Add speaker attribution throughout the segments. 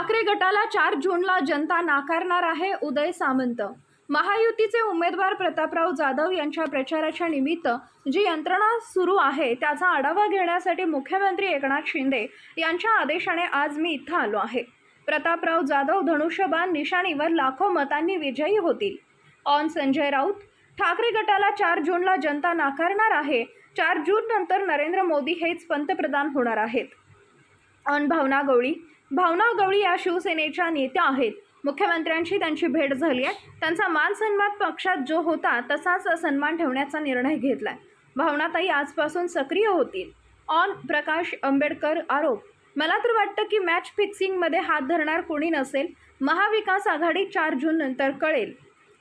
Speaker 1: ठाकरे गटाला चार जूनला जनता नाकारणार आहे उदय सामंत. महायुतीचे उमेदवार प्रतापराव जाधव यांच्या प्रचाराच्या निमित्त जी यंत्रणा सुरू आहे त्याचा आढावा घेण्यासाठी मुख्यमंत्री एकनाथ शिंदे यांच्या आदेशाने आज मी इथं आलो आहे. प्रतापराव जाधव धनुष्यबाण निशाणीवर लाखो मतांनी विजयी होतील. ऑन संजय राऊत ठाकरे गटाला चार जूनला जनता नाकारणार आहे चार जून नंतर नरेंद्र मोदी हेच पंतप्रधान होणार आहेत. ऑन भावना गवळी भावना गवळी या शिवसेनेच्या नेत्या आहेत. मुख्यमंत्र्यांशी त्यांची भेट झाली आहे. त्यांचा मान सन्मान पक्षात जो होता तसाच सन्मान ठेवण्याचा निर्णय घेतला आहे भावनाताई आजपासून सक्रिय होतील. ऑन प्रकाश आंबेडकर आरोप. मला तर वाटतं की मॅच फिक्सिंगमध्ये हात धरणार कोणी नसेल. महाविकास आघाडी चार जून नंतर कळेल.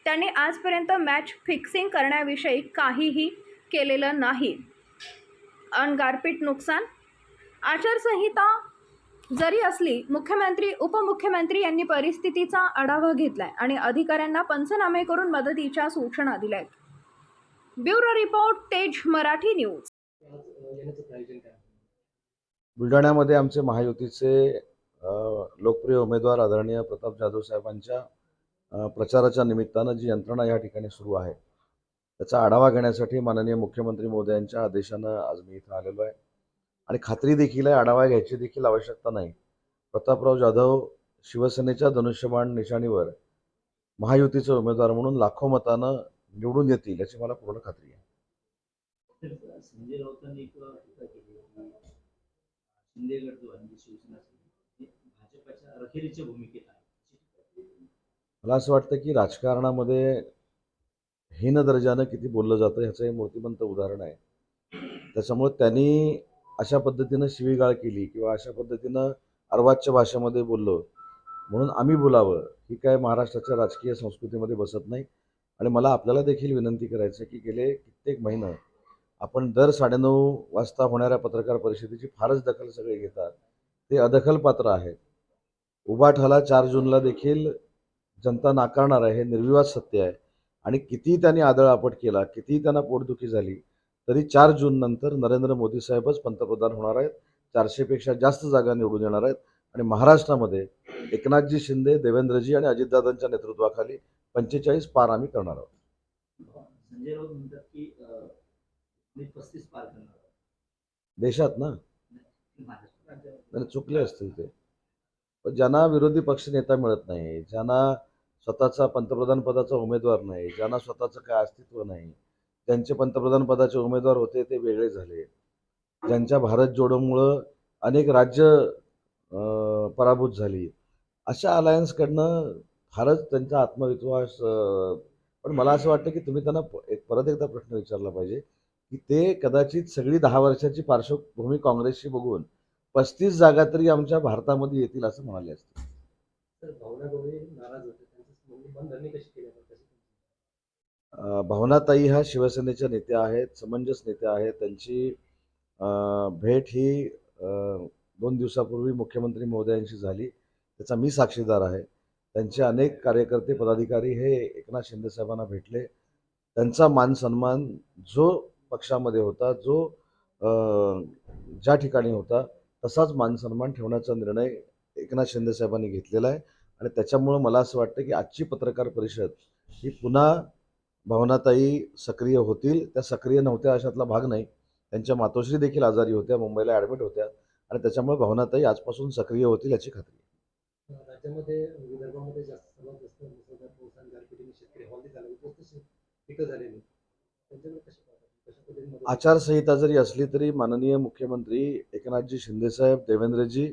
Speaker 1: त्यांनी आजपर्यंत मॅच फिक्सिंग करण्याविषयी काहीही केलेलं नाही. ऑन गारपीट नुकसान? आचारसंहिता जरी असली मुख्यमंत्री उपमुख्यमंत्री यांनी परिस्थितीचा आढावा घेतलाय आणि अधिकाऱ्यांना पंचनामे करून मदतीच्या सूचना दिल्या आहेत ब्युरो रिपोर्ट तेज मराठी न्यूज.
Speaker 2: बुलढाण्यामध्ये आमचे महायुतीचे लोकप्रिय उमेदवार आदरणीय प्रताप जाधव साहेबांच्या प्रचाराच्या निमित्तानं जी यंत्रणा या ठिकाणी सुरू आहे त्याचा आढावा घेण्यासाठी माननीय मुख्यमंत्री मोदयांच्या आदेशानं आज मी इथं आलेलो आहे. आणि खात्री देखील आहे आढावा घ्यायची देखील आवश्यकता नाही. प्रतापराव जाधव शिवसेनेच्या धनुष्यबाण निशाणीवर महायुतीचे उमेदवार म्हणून लाखो मतानं निवडून येतील याची मला पूर्ण खात्री आहे. मला असं वाटतं की राजकारणामध्ये हीन दर्जानं किती बोललं जातं ह्याचं हे मूर्तिमंत उदाहरण आहे. त्याच्यामुळे त्यांनी अशा पद्धतीनं शिवीगाळ केली किंवा अशा पद्धतीनं अर्वाच्य भाषेमध्ये बोललो. म्हणून आम्ही बोलावं ही काय महाराष्ट्राच्या राजकीय संस्कृतीमध्ये बसत नाही. आणि मला आपल्याला देखील विनंती करायचं आहे की गेले कित्येक महिनं आपण दर साडेनऊ वाजता होणाऱ्या पत्रकार परिषदेची फारच दखल सगळे घेतात. ते अदखल पात्र आहेत. उभाठाला चार जूनला देखील जनता नाकारणार आहे हे निर्विवाद सत्य आहे. आणि किती त्यांनी आदळआपट केला कितीही त्यांना पोटदुखी झाली तरी चार जून नंतर नरेंद्र मोदी साहेबच पंतप्रधान होणार आहेत. चारशेपेक्षा जास्त जागा निवडून येणार आहेत. आणि महाराष्ट्रामध्ये एकनाथजी शिंदे देवेंद्रजी आणि अजितदादांच्या नेतृत्वाखाली पंचेचाळीस पार आम्ही करणार आहोत.
Speaker 3: संजय राऊत म्हणतात की अं, मी पस्तीस पार करणार आहोत.
Speaker 2: देशात ना? चुकले असतील ते पण ज्यांना विरोधी पक्ष नेता मिळत नाही ज्यांना स्वतःचा पंतप्रधान पदाचा उमेदवार नाही ज्यांना स्वतःचं काय अस्तित्व नाही त्यांचे पंतप्रधान पदाचे उमेदवार होते ते वेगळे झाले. ज्यांच्या भारत जोडोमुळं अनेक राज्य पराभूत झाली. अशा अलायन्सकडनं फारच त्यांचा आत्मविश्वास पण मला असं वाटतं की तुम्ही त्यांना एक परत एकदा प्रश्न विचारला पाहिजे की ते कदाचित सगळी दहा वर्षाची पार्श्वभूमी काँग्रेसशी बघून पस्तीस जागा तरी आमच्या भारतामध्ये येतील असं म्हणाले असते
Speaker 4: तर भावना गवळी नाराज होते त्यांचं म्हणजे बंधननी कशी केली आपण कशी
Speaker 2: अं, भावनाताई ह्या शिवसेनेच्या नेत्या आहेत समंजस नेत्या आहेत. त्यांची भेट ही दोन दिवसापूर्वी मुख्यमंत्री महोदयांशी झाली. त्याचा मी साक्षीदार आहे. त्यांचे अनेक कार्यकर्ते पदाधिकारी हे एकनाथ शिंदे साहेबांना भेटले. त्यांचा मान सन्मान जो पक्षामध्ये होता जो ज्या ठिकाणी होता तसाच मान सन्मान ठेवण्याचा निर्णय एकनाथ शिंदे साहेबांनी घेतलेला आहे. आणि त्याच्यामुळं मला असं वाटतं की आजची पत्रकार परिषद ही पुन्हा भावनाताई सक्रिय होतील. त्या सक्रिय नव्हत्या अशातला भाग नाही. त्यांच्या मातोश्री देखील आजारी होत्या मुंबईला ॲडमिट होत्या आणि त्याच्यामुळे भावनाताई आजपासून सक्रिय होतील याची खात्री आहे.
Speaker 4: राज्यामध्ये विदर्भामध्ये जास्त सर्वात जास्त मुसळधार पाऊस आणि गारपिटीने शेतकरी हवालदिल झाले. होते तसे पिकं झालेली त्यांच्याकडे कशा पाहतात कशा पद्धतीने मदत-
Speaker 2: आचारसंहिता जरी असली तरी माननीय मुख्यमंत्री एकनाथजी शिंदेसाहेब देवेंद्रजी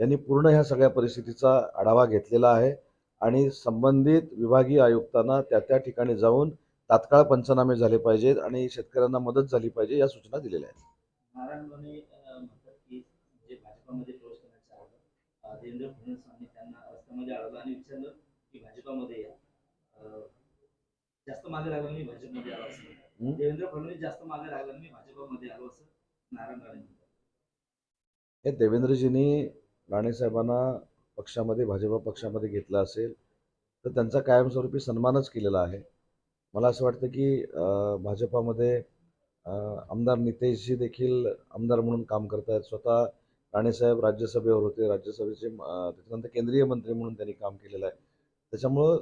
Speaker 2: यांनी पूर्ण ह्या सगळ्या परिस्थितीचा आढावा घेतलेला आहे. आणि संबंधित विभागीय आयुक्तांना त्या त्या ठिकाणी जाऊन तात्काळ पंचनामे झाले पाहिजेत आणि शेतकऱ्यांना मदत झाली पाहिजे या सूचना दिलेल्या आहेत.
Speaker 3: जास्त मागे लागलं मी भाजपमध्ये आलो असं
Speaker 2: हं?
Speaker 3: देवेंद्र फडणवीस जास्त मागे लागला मी भाजपमध्ये आलो असं नारायणवाने म्हणतात
Speaker 2: हे देवेंद्रजींनी राणेसाहेबांना पक्षामध्ये भाजप पक्षामध्ये घेतलं असेल तर त्यांचा कायमस्वरूपी सन्मानच केलेला आहे. मला असं वाटतं की भाजपामध्ये आमदार नितेशजी देखील आमदार म्हणून काम करत आहेत स्वतः राणेसाहेब राज्यसभेवर होते. राज्यसभेचे त्याच्यानंतर केंद्रीय मंत्री म्हणून त्यांनी काम केलेलं आहे. त्याच्यामुळं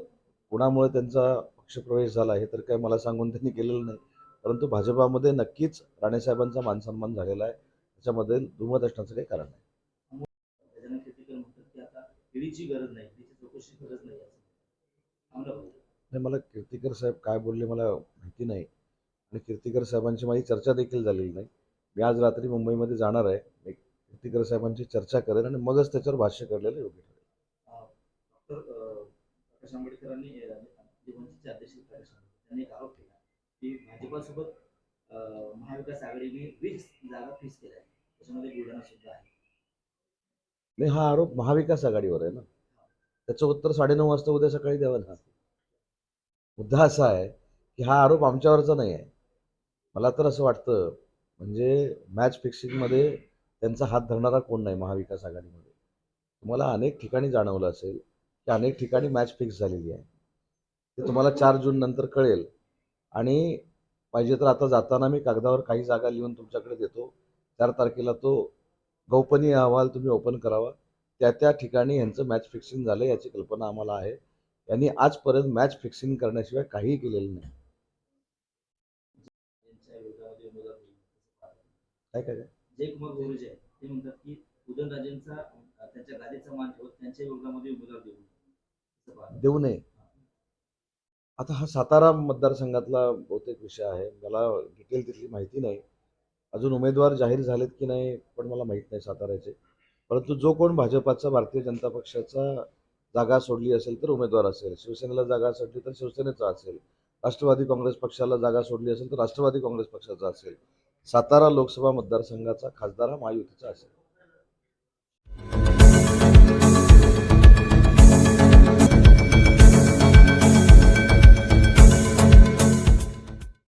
Speaker 2: कुणामुळे त्यांचा पक्षप्रवेश झाला हे तर काय मला सांगून त्यांनी केलेलं नाही. परंतु भाजपामध्ये नक्कीच राणेसाहेबांचा मानसन्मान झालेला आहे. त्याच्यामध्ये दुमत असण्याचं काही कारण नाही
Speaker 3: गजानन कीर्तीकर म्हणतात की आता ईडीची गरज नाही ईडीची चौकशी गरज नाही
Speaker 2: मला कीर्तिकर साहेब काय बोलले मला माहिती नाही. आणि कीर्तिकर साहेबांची माझी चर्चा देखील झालेली नाही. मी आज रात्री मुंबईमध्ये जाणार आहे. मी कीर्तिकर साहेबांची चर्चा करेन आणि मगच त्याच्यावर भाष्य करलेलं योग्य ठरेल.
Speaker 3: डॉक्टर प्रकाश आंबेडकरांनी अध्यक्ष त्यांनी एक आरोप केला की भाजपासोबत महाविकास आघाडीने वीस जागा फिक्स केल्या त्याच्यामध्ये बुलढाणा सुद्धा आहे.
Speaker 2: नाही हा आरोप महाविकास आघाडीवर आहे ना. त्याचं उत्तर साडेनऊ वाजता उद्या सकाळी द्यावं ना मुद्दा असा आहे की हा आरोप आमच्यावरचा नाही आहे. मला तर असं वाटतं म्हणजे मॅच फिक्सिंगमध्ये त्यांचा हात धरणारा कोण नाही महाविकास आघाडीमध्ये. तुम्हाला अनेक ठिकाणी जाणवलं असेल की अनेक ठिकाणी मॅच फिक्स झालेली आहे. ते तुम्हाला चार जून नंतर कळेल. आणि पाहिजे तर आता जाताना मी कागदावर काही जागा लिहून तुमच्याकडे देतो. चार तारखेला तो गौपनीय अहवाल तुम्ही ओपन करावा त्या त्या ठिकाणी यांचं मॅच फिक्सिंग झालं याची कल्पना आम्हाला आहे यांनी आजपर्यंत मॅच फिक्सिंग करण्याशिवाय काहीही केलेलं नाही. काय काय काय?
Speaker 3: जयकुमार गोरे जे आहेत ते म्हणतात की उदयनराजेंचा त्यांच्या गादीचा मान ठेवत त्यांच्या विरोधामध्ये उमेदवार देऊ.
Speaker 2: देऊ नये आता हा सातारा मतदारसंघातला बहुतेक विषय आहे मला डिटेल तिथली माहिती नाही अजून उमेदवार जाहीर झालेत की नाही पण मला माहीत नाही साताऱ्याचे. परंतु जो कोण भाजपाचा भारतीय जनता पक्षाचा जागा सोडली असेल तर उमेदवार असेल. शिवसेनेला जागा सोडली तर शिवसेनेचा असेल. राष्ट्रवादी काँग्रेस पक्षाला जागा सोडली असेल तर राष्ट्रवादी काँग्रेस पक्षाचा असेल. सातारा लोकसभा मतदारसंघाचा खासदार हा महायुतीचा असेल.